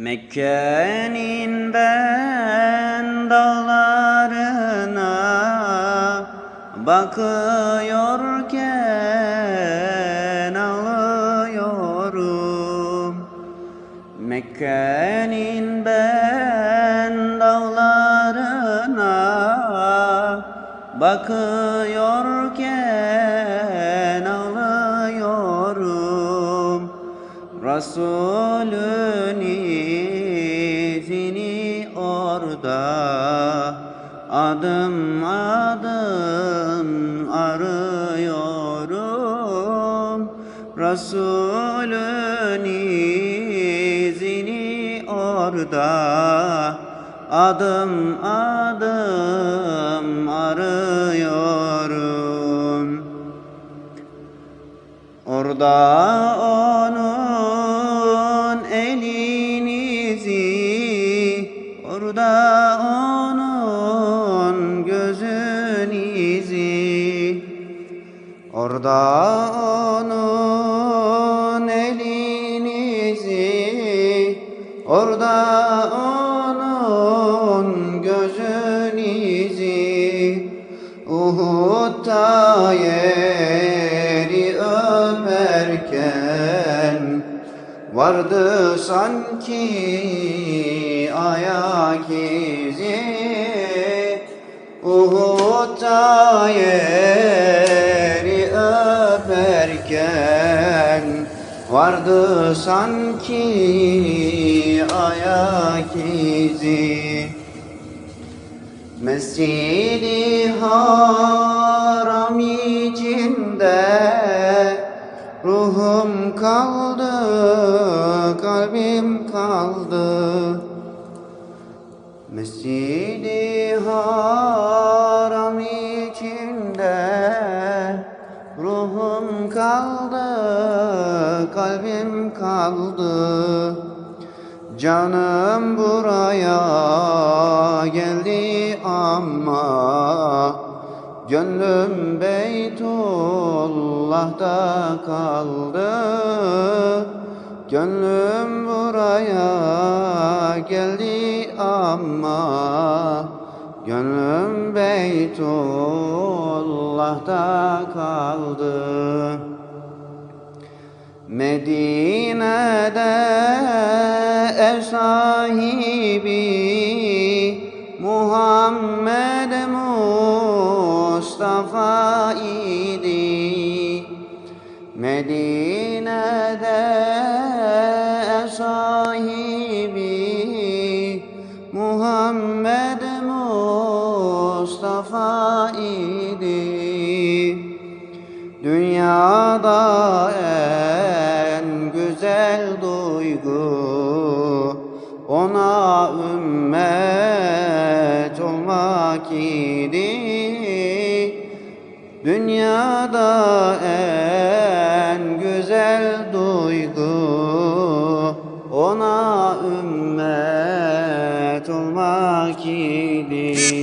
Mekke'nin ben dağlarına bakıyorken ağlıyorum. Mekke'nin ben dağlarına bakıyorken Resulün izini orada adım adım arıyorum. Resulün izini orada adım adım arıyorum. Orada onun orada onun gözün izi, orada onun elinizi, orada onun gözün izi, Uhud'da yeri Vardı sanki ayak izi. Uhud'da yeri öperken Vardı sanki ayak izi. Mescidi haram Ruhum kaldı, kalbim kaldı. Mescidi haram içinde Ruhum kaldı, kalbim kaldı. Canım buraya geldi ama Gönlüm Beytullah'ta kaldı. Gönlüm buraya geldi ama Gönlüm Beytullah'ta kaldı. Medine'de ev sahibi Muhammed Mustafa Medine'de sahibi Muhammed Mustafa idi Dünyada en güzel duygu ona ümmet olmak idi. Dünyada en ümmet olmak idi.